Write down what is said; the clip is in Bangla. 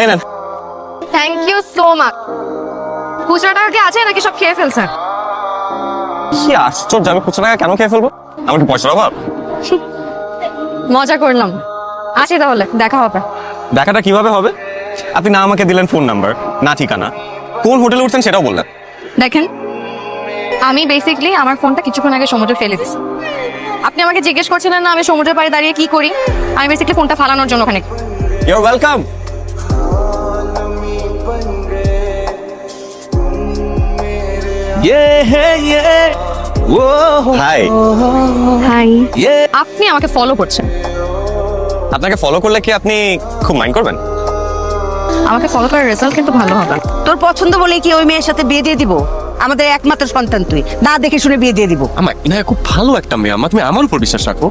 এই নেন থ্যাংক ইউ সো মাচ খুচরা টাকা কি আছে নাকি সব খেয়ে ফেলছেন কি আশ্চর্য আমি খুচরা টাকা কেন খেয়ে ফেলব? আমার কি পয়সার অভাব। মজা করলাম। আসি তাহলে দেখা হবে। দেখাটা কীভাবে হবে? আপনি না আমাকে দিলেন ফোন নাম্বার না ঠিকানা। কোন হোটেলে উঠছেন সেটাও বললেন। দেখেন আমি বেসিকলি আমার ফোনটা কিছুক্ষণ আগে সমুদ্রে ফেলে দিছি আপনি আমাকে জিজ্ঞেস করছিলেন না আমি সমুদ্রের পাড়ে দাঁড়িয়ে কি করি? আমি বেসিকলি ফোনটা ফালানোর জন্য ওখানে। ইউর ওয়েলকাম হাই হাই আপনি আমাকে ফলো করছেন। আপনাকে ফলো করলে কি আপনি খুব মাইন্ড করবেন? আমাকে ফলো করার রেজাল্ট কিন্তু ভালো হবে। তোর পছন্দ বলেই কি ওই মেয়ের সাথে বিয়ে দিয়ে দিব? আমাদের একমাত্র সন্তান তুই। না দেখে শুনে বিয়ে দিয়ে দিব। আমার ইনায়া খুব ভালো একটা মেয়ে আমার তুমি আমার উপর বিশ্বাস রাখো